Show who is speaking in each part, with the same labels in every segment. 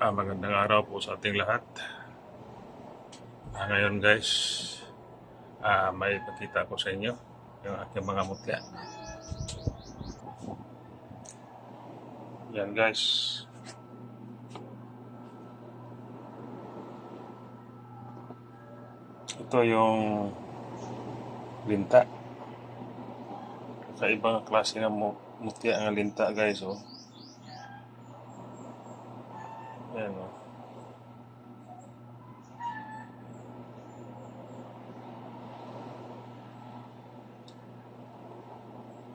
Speaker 1: Ah, magandang araw po sa ating lahat. Ah, ngayon guys, ah, may pakita ko sa inyo yung aking mga mutya. Yan guys. Ito yung linta. Sa ibang klase ng mu- mutya ang linta guys. Oh. Yan oh.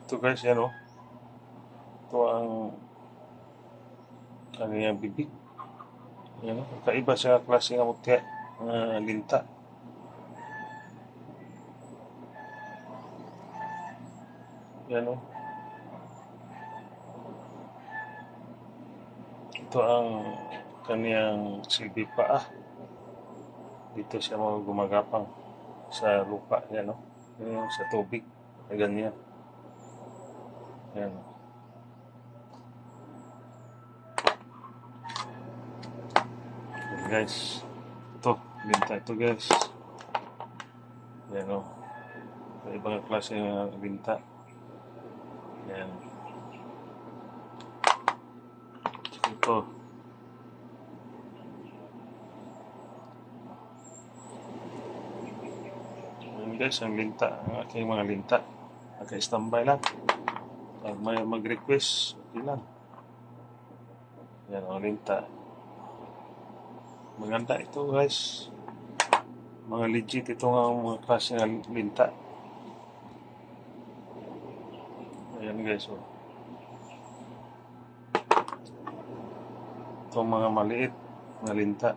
Speaker 1: Ito guys, yan oh. Ito ang ano yung bibig. Yan oh. Kaiba sa klase ng mutya ng linta. Yan oh. Ito ang kaniyang silbi pa ah. Dito siya mga gumagapang sa lupa. Yan oh. Yan sa tubig. Ganyan. Yan oh. Yan, guys. Ito. Linta ito guys. Yan oh. Sa ibang klase ng linta. Yan. Ito. Yan guys, ang linta. Ang aking mga linta. Naka-standby lang. May mag-request, okay lang. Yan ang linta. Maganda ito guys. Mga legit ito nga mga klase ng linta. Ayan guys, oh. Itong mga maliit na linta.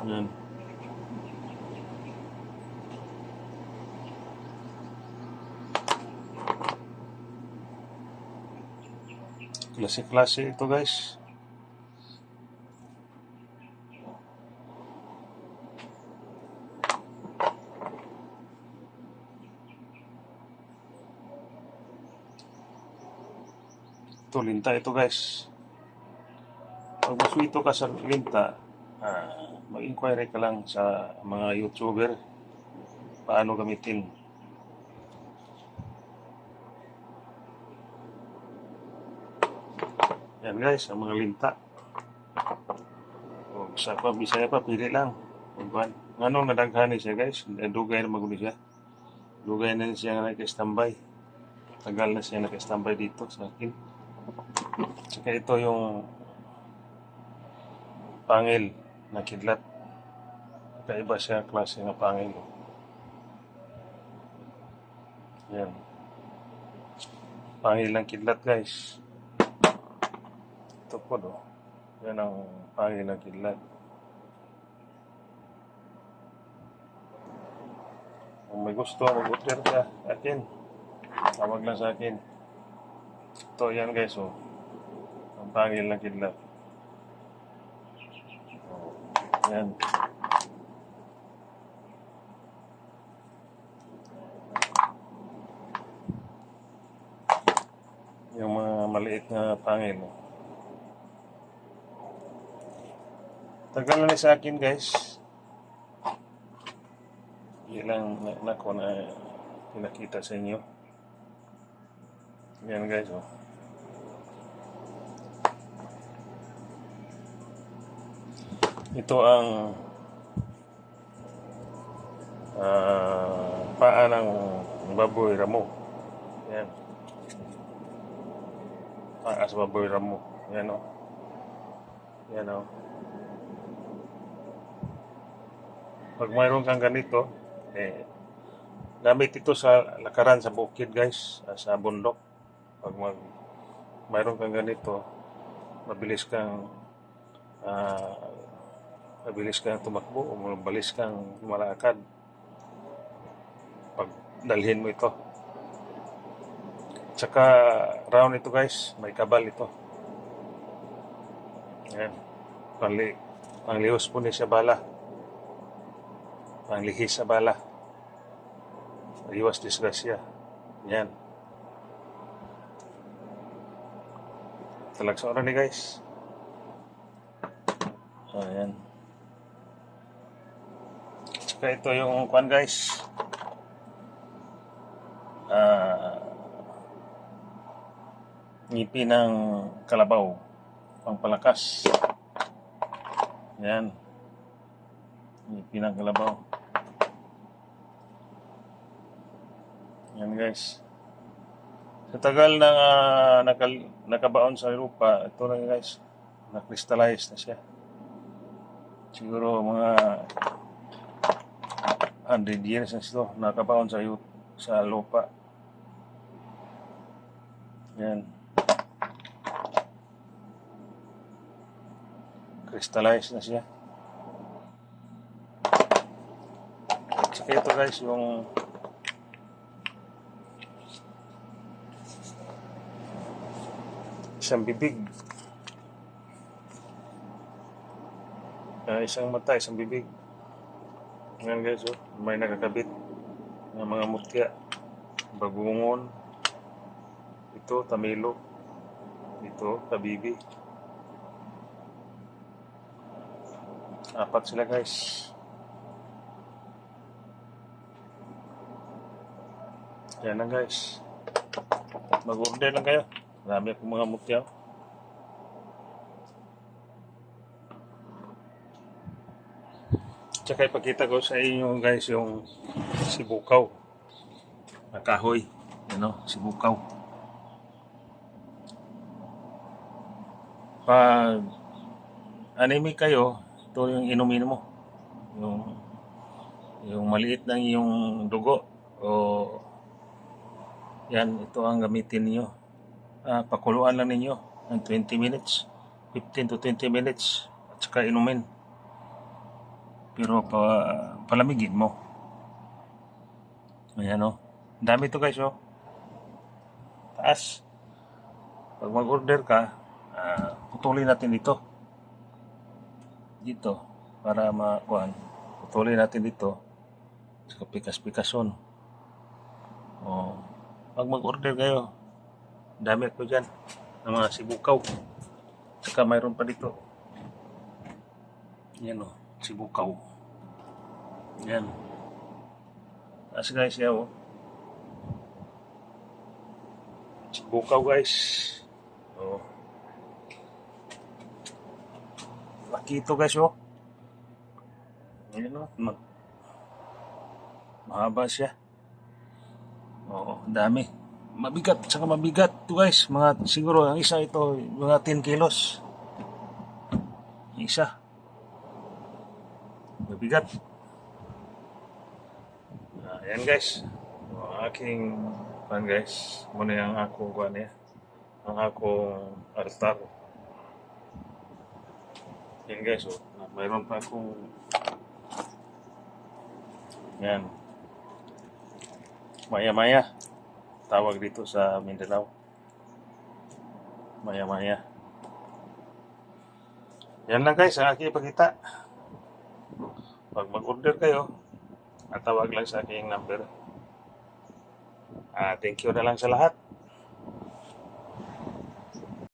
Speaker 1: Ayan. Klase-klase ito guys. Ito, linta ito guys. Pag maswito ka sa linta, ah, mag-inquire ka lang sa mga YouTuber paano gamitin. Yan guys, ang mga linta. O, sa pa, bisaya pa, pili lang. Kung kuhan. Ngano nadaghan siya guys, dugay na magulo siya. Dugay na siya nag-standby. Tagal na siya nag-standby dito sa akin. Tsaka ito yung pangil na kidlat. Kakaiba siya klase ng pangil. Yan. Pangil ng kidlat guys. Ito. Yan ang pangil ng kidlat. Kung may gusto, mag-order ka akin. Tawag lang sa akin. Ito yan guys oh. Ang pangil ng kidlat. Oh, yan. Yung mga maliit na pangil. oh. Tagal na sa akin guys. Ilang na, na na pinakita sa inyo. Yan guys oh. Ito ang ah, paa ng baboy ramo. Yan. Paa sa baboy ramo. Yan oh. Yan oh. Pag mayroon kang ganito, eh, gamit ito sa lakaran sa bukid guys, ah, sa bundok. Pag mag, mayroon kang ganito, mabilis kang ah, mabilis kang tumakbo o mabilis kang malakad pag dalhin mo ito. Tsaka round ito guys, may kabal ito. Yan. Panli, panglihos po ni siya bala. Panglihis sa bala. Iwas disgrasya. Yan. Talag sa oras ni guys. Ayan. Tsaka ito yung kwan guys. Ah, ngipi ng kalabaw. Pangpalakas. Ayan. Ngipi ng kalabaw. Ayan guys. Sa tagal na ah, nakal, nakabaon sa lupa, ito na guys, na-crystallize na siya. Siguro mga 100 years na ito, nakabaon sa, sa lupa. Yan. Crystallize na siya. At saka ito guys, yung isang bibig. Ah, isang mata, isang bibig. Ngayon guys, oh, may nakakabit ng mga mutya. Bagungon. Ito, tamilo. Ito, kabibi. Apat sila guys. Yan na guys. Mag-order lang kayo. Marami akong mga mutya. Tsaka ipakita ko sa inyo guys yung sibukaw. Na kahoy. Ano, sibukaw. Pag anemic kayo, ito yung inumin mo. Yung yung maliit ng yung dugo o yan, ito ang gamitin niyo. Ah, pakuluan lang ninyo ng 20 minutes, 15 to 20 minutes at saka inumin. Pero pa, palamigin mo. Ayan o. Ang dami ito guys o. Taas. Pag mag-order ka, ah, putulin natin dito. Dito. Para makuhan. Putulin natin dito. Saka pikas-pikason. O. Pag mag-order kayo, ang dami ko dyan. Ng mga sibukaw. Saka mayroon pa dito. Yan o. Sibukaw. Yan. As guys, yan o. Sibukaw guys. O. Laki ito guys o. Yan o. Mahaba siya. Oo, dami. Mabigat, saka mabigat to guys. Mga, siguro, ang isa ito, mga 10 kilos. Ang isa. Mabigat. Ah, Ayan guys. Ang aking, pan guys, muna yung akong kuhan niya. Ang akong altar. Yan guys, oh. mayroon pa akong yan. Maya-maya. Tawag dito sa Mindanao. Maya-maya. Yan lang guys, ang aking ipakita. Pag mag-order kayo, at tawag lang sa aking number. Ah, thank you na lang sa lahat.